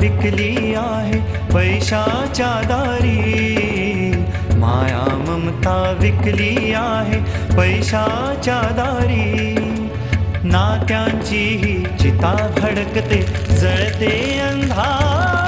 विकली आहे पैशाच्या दारी. माया ममता विकली आहे पैशाच्या दारी. नात्यांची ही चिता भडकते जळते अंधार.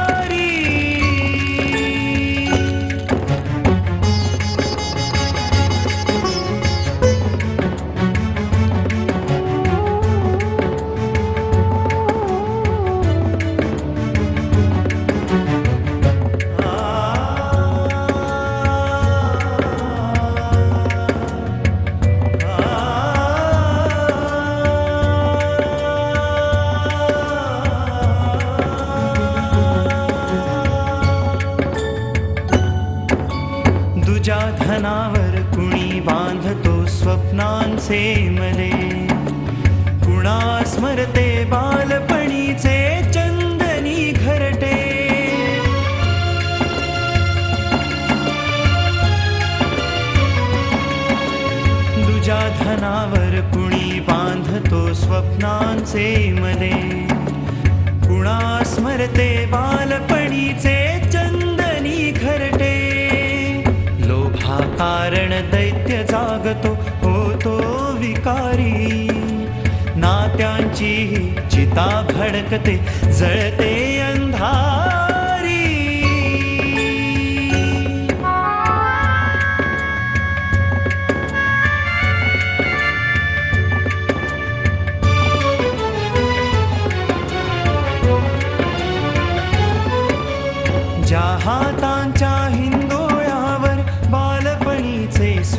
तुझ्या धनावर कुणी बांधतो स्वप्नांचे मले. कुणा स्मरते बालपणीचे चंदनी घरटे. तुझ्या धनावर कुणी बांधतो स्वप्नांचे मले. कुणा स्मरते बालपणीचे चंद लोभा कारण दैत्य जागतो होतो विकारी. नात्यांची चिता भडकते जळते अंधार. ज्या हातांच्या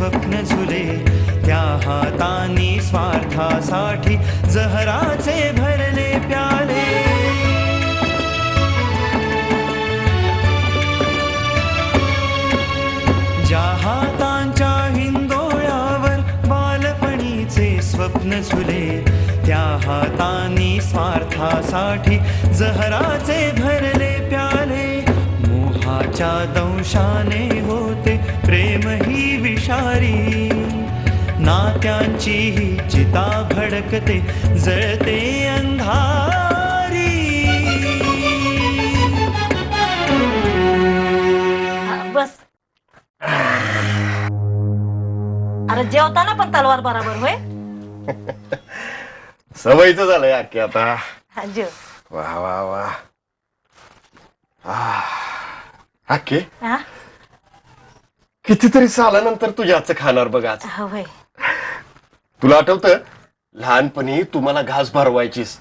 स्वप्न झुले. त्या हातांनी स्वार्थासाठी जहराचे भरले प्याले. ज्या हातांच्या हिंदोळ्यावर बालपणीचे स्वप्न झुले त्या हातांनी स्वार्थासाठी जहराचे भरले प्याले. मोहाच्या दंशाने होते प्रेम ही विषारी नात्यांची ही चिता भडकते जळते अंधारी. बस. अरे जेवताना पण तलवार बराबर होय? सवयच झालंय अख्खी आता. हा, जेव. वा वा वा. अख्खी हा? कितीतरी सालानंतर तुझ्या हातचं खाणार बघ आज. हा, होय तुला आठवतं? लहानपणी तू मला घास भरवायचीस.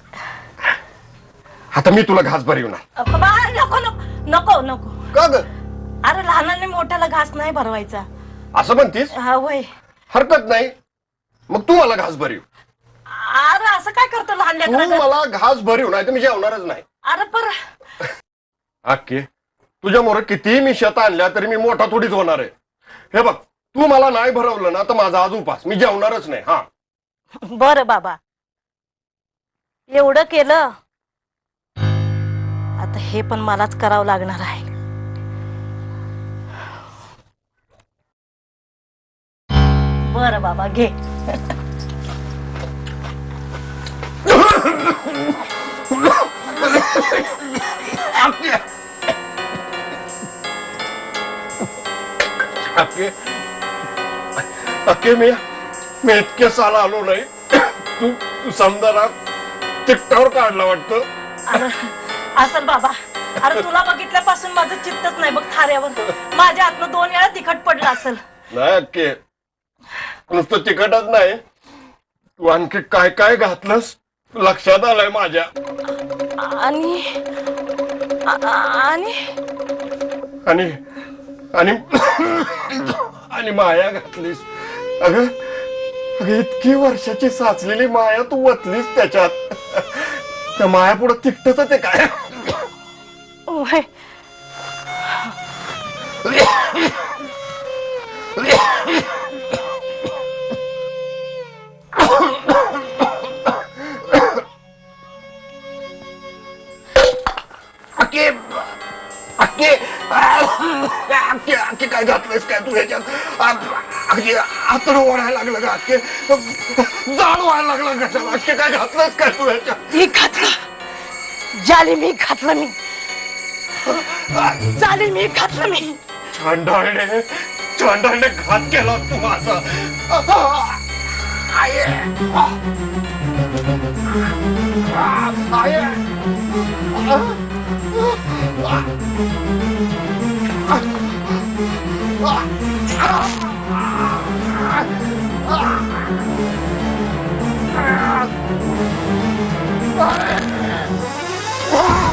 आता मी तुला घास भरवणार. बाबा, नको नको नको नको. का ग? अरे लहानाने मोठ्याला घास नाही भरवायचा. असं म्हणतीस? हा होय हरकत नाही. मग तू मला घास भरीव. अरे असं काय करतो लहान तू लेकराला मला घास भरीव नाही तर मी जेवणारच नाही. अरे पर अक्के तुझ्या मोर कितीही मी शेत आणल्या तरी मी मोठा थोडीच होणार आहे. हे बघ तू मला नाही भरवलं ना तर माझा आज उपास. मी जेवणारच नाही हा. बर बाबा. एवढं केलं आता हे पण मलाच करावं लागणार आहे. बर बाबा घे. अक्के अक्के मी मी इतके साल आलो नाही. तू तू समजा ना तिकटावर काढला वाटतं. अरे असल बाबा. अरे तुला बघितल्यापासून माझं चित्तच नाही बघ थाऱ्यावर. माझ्या हातनं दोन वेळा तिखट पडलं असल. नाही अक्के नुसतं तिकटच नाही. तू आणखी काय काय घातलंस? लक्षात आलंय माझ्या. आणि आणि? आणि आणि आणि माया घातलीस अगं अगं इतकी वर्षाची साचलेली माया तू वतलीस त्याच्यात त्या माया पुढे तिकटच ते काय होय. नक्की काय घातलंयस काय तू ह्याच्यात? आतड ओढायला लागलं का अख्खे जाळ व्हायला लागला कशाला अख्खे काय घातलंयस काय तू ह्याच्यात? मी घातलं. जाली मी घातलं मी. जाली मी घातलं मी. चांडाळणे चांडाळणे घात केला तू माझा. आये. आये. Ah!